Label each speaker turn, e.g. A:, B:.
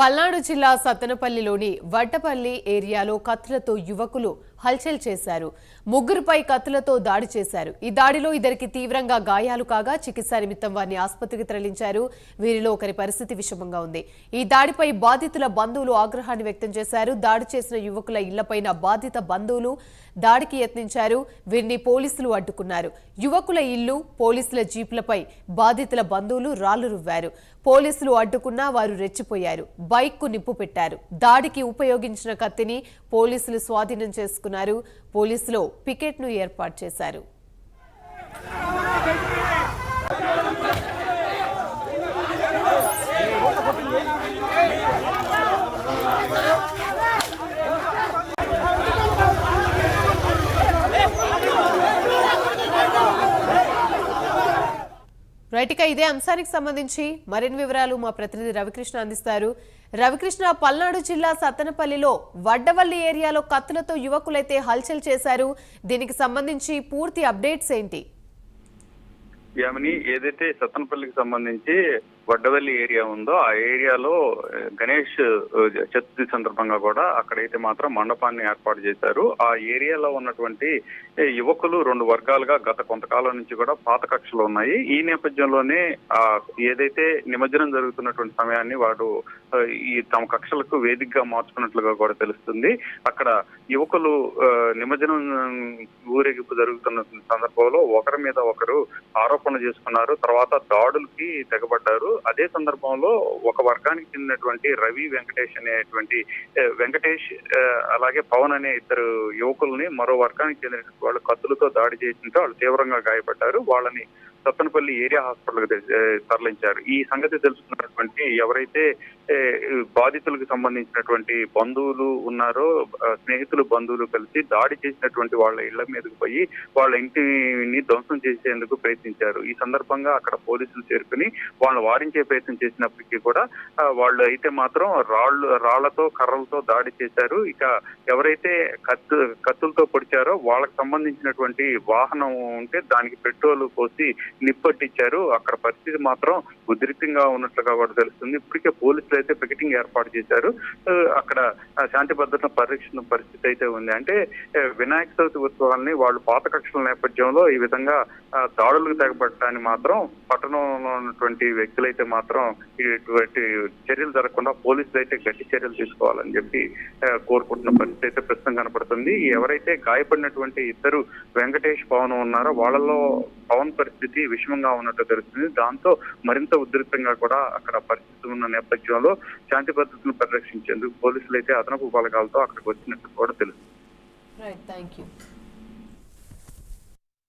A: పల్నాడు జిల్లా సత్తెనపల్లిలోని వడ్డపల్లి ఏరియాలో కత్తులతో యువకులు హల్చల్ చేశారు. ముగ్గురుపై కత్తులతో దాడి చేశారు. ఈ దాడిలో ఇద్దరికి తీవ్రంగా గాయాలు కాగా చికిత్స నిమిత్తం వారిని ఆసుపత్రికి తరలించారు. వీరిలో ఒకరి పరిస్థితి విషమంగా ఉంది. ఈ దాడిపై బాధితుల బంధువులు ఆగ్రహాన్ని వ్యక్తం చేశారు. దాడి చేసిన యువకుల ఇళ్ళపైన బాధిత బంధువులు దాడికి యత్నించారు. వీరిని పోలీసులు అడ్డుకున్నారు. యువకుల ఇల్లు పోలీసుల జీపులపై బాధితుల బంధువులు రాళ్ళు రువ్వారు. పోలీసులు అడ్డుకున్నా వారు రెచ్చిపోయారు. బైక్కు నిప్పు పెట్టారు. దాడికి ఉపయోగించిన కత్తిని పోలీసులు స్వాధీనం చేసుకున్నారు. పోలీసులు పికెట్ను ఏర్పాటు చేశారు. రైట్ ఇక ఇదే అంశానికి సంబంధించి మరిన్ని వివరాలు మా ప్రతినిధి రవికృష్ణ అందిస్తారు. రవికృష్ణ పల్నాడు జిల్లా సత్తనపల్లిలో వడ్డవల్లి ఏరియాలో కత్తులతో యువకులైతే హల్చల్ చేశారు. దీనికి సంబంధించి పూర్తి అప్డేట్స్ ఏంటి?
B: యామిని ఏదైతే సత్తనపల్లికి సంబంధించి వడ్డవల్లి ఏరియా ఉందో ఆ ఏరియాలో గణేష్ చతుర్థి సందర్భంగా కూడా అక్కడైతే మాత్రం మండపాన్ని ఏర్పాటు చేశారు. ఆ ఏరియాలో ఉన్నటువంటి యువకులు రెండు వర్గాలుగా గత కొంతకాలం నుంచి కూడా పాత కక్షలు ఉన్నాయి. ఈ నేపథ్యంలోనే ఆ ఏదైతే నిమజ్జనం జరుగుతున్నటువంటి సమయాన్ని వాడు ఈ తమ కక్షలకు వేదికగా మార్చుకున్నట్లుగా కూడా తెలుస్తుంది. అక్కడ యువకులు నిమజ్జనం ఊరేగింపు జరుగుతున్న సందర్భంలో ఒకరి మీద ఒకరు ఆరోపణ చేసుకున్నారు. తర్వాత దాడులకి తెగబడ్డారు. అదే సందర్భంలో ఒక వర్గానికి చెందినటువంటి రవి వెంకటేష్ అనేటువంటి వెంకటేష్ అలాగే పవన్ అనే ఇద్దరు యువకుల్ని మరో వర్గానికి చెందిన వాళ్ళు కత్తులతో దాడి చేసింటే వాళ్ళు తీవ్రంగా గాయపడ్డారు. వాళ్ళని సత్తనపల్లి ఏరియా హాస్పిటల్ తరలించారు. ఈ సంగతి తెలుసుకున్నటువంటి ఎవరైతే బాధితులకు సంబంధించినటువంటి బంధువులు ఉన్నారో స్నేహితులు బంధువులు కలిసి దాడి చేసినటువంటి వాళ్ళ ఇళ్ళ మీదకు పోయి వాళ్ళ ఇంటిని ధ్వంసం చేసేందుకు ప్రయత్నించారు. ఈ సందర్భంగా అక్కడ పోలీసులు చేరుకుని వాళ్ళని వారించే ప్రయత్నం చేసినప్పటికీ కూడా వాళ్ళు అయితే మాత్రం రాళ్ళు రాళ్ళతో కర్రలతో దాడి చేశారు. ఇక ఎవరైతే కత్తు కత్తులతో పొడిచారో వాళ్ళకి సంబంధించినటువంటి వాహనం ఉంటే దానికి పెట్రోల్ పోసి నిప్పట్టించారు. అక్కడ పరిస్థితి మాత్రం ఉధృతంగా ఉన్నట్లుగా కూడా తెలుస్తుంది. ఇప్పటికే పోలీసులు అయితే పికెటింగ్ ఏర్పాటు చేశారు. అక్కడ శాంతి భద్రత పరిరక్షణ పరిస్థితి అయితే ఉంది. అంటే వినాయక చవితి ఉత్సవాల్ని వాళ్ళు పాత కక్షల నేపథ్యంలో ఈ విధంగా దాడులకు తెగబడటాన్ని మాత్రం పట్టణంలో ఉన్నటువంటి వ్యక్తులైతే మాత్రం ఇటువంటి చర్యలు జరగకుండా పోలీసులు అయితే గట్టి చర్యలు తీసుకోవాలని చెప్పి కోరుకుంటున్న పరిస్థితి అయితే ప్రస్తుతం కనపడుతుంది. ఎవరైతే గాయపడినటువంటి ఇద్దరు వెంకటేష్ పవన్ ఉన్నారో వాళ్ళలో పవన్ పరిస్థితి విషమంగా ఉన్నట్టు తెలుస్తుంది. దాంతో మరింత ఉధృతంగా కూడా అక్కడ పరిస్థితి ఉన్న నేపథ్యంలో శాంతి భద్రతను పరిరక్షించేందుకు పోలీసులు అయితే అదనపు బలగాలతో అక్కడికి వచ్చినట్టు కూడా తెలుస్తుంది.
A: Thank you